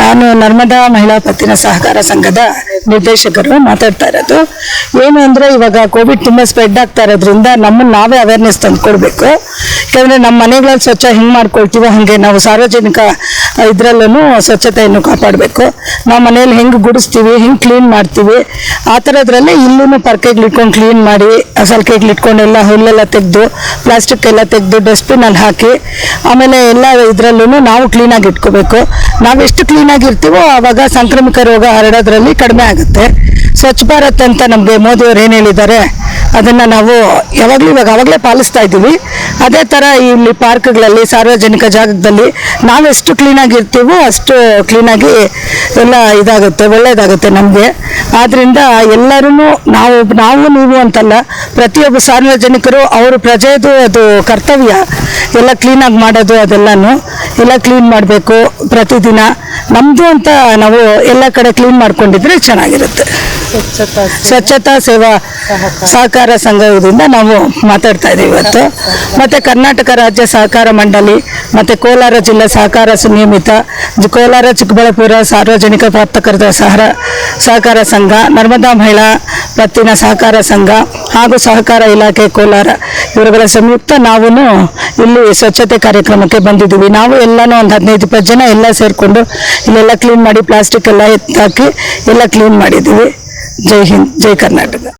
ನಾನು ನರ್ಮದಾ ಮಹಿಳಾ ಪತ್ತಿನ ಸಹಕಾರ ಸಂಘದ ನಿರ್ದೇಶಕರು ಮಾತಾಡ್ತಾ ಇರೋದು. ಏನು ಅಂದ್ರೆ ಇವಾಗ ಕೋವಿಡ್ ತುಂಬಾ ಸ್ಪ್ರೆಡ್ ಆಗ್ತಾ ಇರೋದ್ರಿಂದ ನಮ್ಮನ್ನ ನಾವೇ ಅವೇರ್ನೆಸ್ ತಂದ್ಕೊಡ್ಬೇಕು. ಯಾಕಂದ್ರೆ ನಮ್ಮ ಮನೆಗಳಲ್ಲಿ ಸ್ವಚ್ಛ ಹೆಂಗ್ ಮಾಡ್ಕೊಳ್ತೀವೋ ಹಂಗೆ ನಾವು ಸಾರ್ವಜನಿಕ ಇದ್ರಲ್ಲೂ ಸ್ವಚ್ಛತೆಯನ್ನು ಕಾಪಾಡಬೇಕು. ನಾವು ಮನೇಲಿ ಹೆಂಗೆ ಗುಡಿಸ್ತೀವಿ, ಹೆಂಗೆ ಕ್ಲೀನ್ ಮಾಡ್ತೀವಿ, ಆ ಥರದ್ರಲ್ಲೇ ಇಲ್ಲೂ ಪರ್ಕೆಗ್ಲಿಟ್ಕೊಂಡು ಕ್ಲೀನ್ ಮಾಡಿ ಸಲ್ಕೆಗಳು ಇಟ್ಕೊಂಡು ಎಲ್ಲ ಹುಲ್ಲೆಲ್ಲ ತೆಗೆದು ಪ್ಲಾಸ್ಟಿಕ್ ಎಲ್ಲ ತೆಗೆದು ಡಸ್ಟ್ಬಿನಲ್ಲಿ ಹಾಕಿ, ಆಮೇಲೆ ಎಲ್ಲ ಇದರಲ್ಲೂ ನಾವು ಕ್ಲೀನಾಗಿ ಇಟ್ಕೋಬೇಕು. ನಾವೆಷ್ಟು ಕ್ಲೀನಾಗಿರ್ತೀವೋ ಆವಾಗ ಸಾಂಕ್ರಾಮಿಕ ರೋಗ ಹರಡೋದ್ರಲ್ಲಿ ಕಡಿಮೆ ಆಗುತ್ತೆ. ಸ್ವಚ್ಛ ಭಾರತ್ ಅಂತ ನಮಗೆ ಮೋದಿಯವರು ಏನು ಹೇಳಿದ್ದಾರೆ? ಅದನ್ನು ನಾವು ಯಾವಾಗಲೂ ಇವಾಗ ಅವಾಗಲೇ ಪಾಲಿಸ್ತಾ ಇದ್ದೀವಿ. ಅದೇ ಥರ ಇಲ್ಲಿ ಪಾರ್ಕ್ಗಳಲ್ಲಿ ಸಾರ್ವಜನಿಕ ಜಾಗದಲ್ಲಿ ನಾವೆಷ್ಟು ಕ್ಲೀನಾಗಿರ್ತೀವೋ ಅಷ್ಟು ಕ್ಲೀನಾಗಿ ಎಲ್ಲ ಇದಾಗುತ್ತೆ ಒಳ್ಳೆಯದಾಗುತ್ತೆ ನಮಗೆ. ಆದ್ದರಿಂದ ಎಲ್ಲರೂ ನಾವು ನಾವು ನೀವು ಅಂತಲ್ಲ ಪ್ರತಿಯೊಬ್ಬ ಸಾರ್ವಜನಿಕರು ಅವರು ಪ್ರಜೆಯದು ಅದು ಕರ್ತವ್ಯ. ಎಲ್ಲ ಕ್ಲೀನಾಗಿ ಮಾಡೋದು ಅದೆಲ್ಲನೂ. ಎಲ್ಲ ಕ್ಲೀನ್ ಮಾಡಬೇಕು ಪ್ರತಿದಿನ. ನಮ್ಮದು ಅಂತ ನಾವು ಎಲ್ಲ ಕಡೆ ಕ್ಲೀನ್ ಮಾಡ್ಕೊಂಡಿದ್ರೆ ಚೆನ್ನಾಗಿರುತ್ತೆ. ಸ್ವಚ್ಛತಾ ಸೇವಾ. ಸಹಕಾರ ಸಂಘದಿಂದ ನಾವು ಮಾತಾಡ್ತಾ ಇದ್ದೀವಿ ಇವತ್ತು. ಮತ್ತು ಕರ್ನಾಟಕ ರಾಜ್ಯ ಸಹಕಾರ ಮಂಡಳಿ, ಮತ್ತು ಕೋಲಾರ ಜಿಲ್ಲಾ ಸಹಕಾರ ನಿಯಮಿತ ಕೋಲಾರ, ಚಿಕ್ಕಬಳ್ಳಾಪುರ ಸಾರ್ವಜನಿಕ ಪ್ರಾಪ್ತಕರ್ತ ಸಹರ, ಸಹಕಾರ ಸಂಘ, ನರ್ಮದಾ ಮಹಿಳಾ ಪತ್ತಿನ ಸಹಕಾರ ಸಂಘ ಹಾಗೂ ಸಹಕಾರ ಇಲಾಖೆ ಕೋಲಾರ. ಇವರುಗಳ ಸಂಯುಕ್ತ ನಾವು ಇಲ್ಲಿ ಸ್ವಚ್ಛತೆ ಕಾರ್ಯಕ್ರಮಕ್ಕೆ ಬಂದಿದ್ದೀವಿ. ನಾವು ಎಲ್ಲನೂ ಒಂದು ಹದಿನೈದು, ಇಪ್ಪತ್ತು ಜನ ಎಲ್ಲ ಸೇರಿಕೊಂಡು ಇಲ್ಲೆಲ್ಲ ಕ್ಲೀನ್ ಮಾಡಿ ಪ್ಲಾಸ್ಟಿಕ್ ಎಲ್ಲ ಎತ್ತಾಕಿ ಎಲ್ಲ ಕ್ಲೀನ್ ಮಾಡಿದ್ದೀವಿ. ಜೈ ಹಿಂದ್, ಜೈ ಕರ್ನಾಟಕ.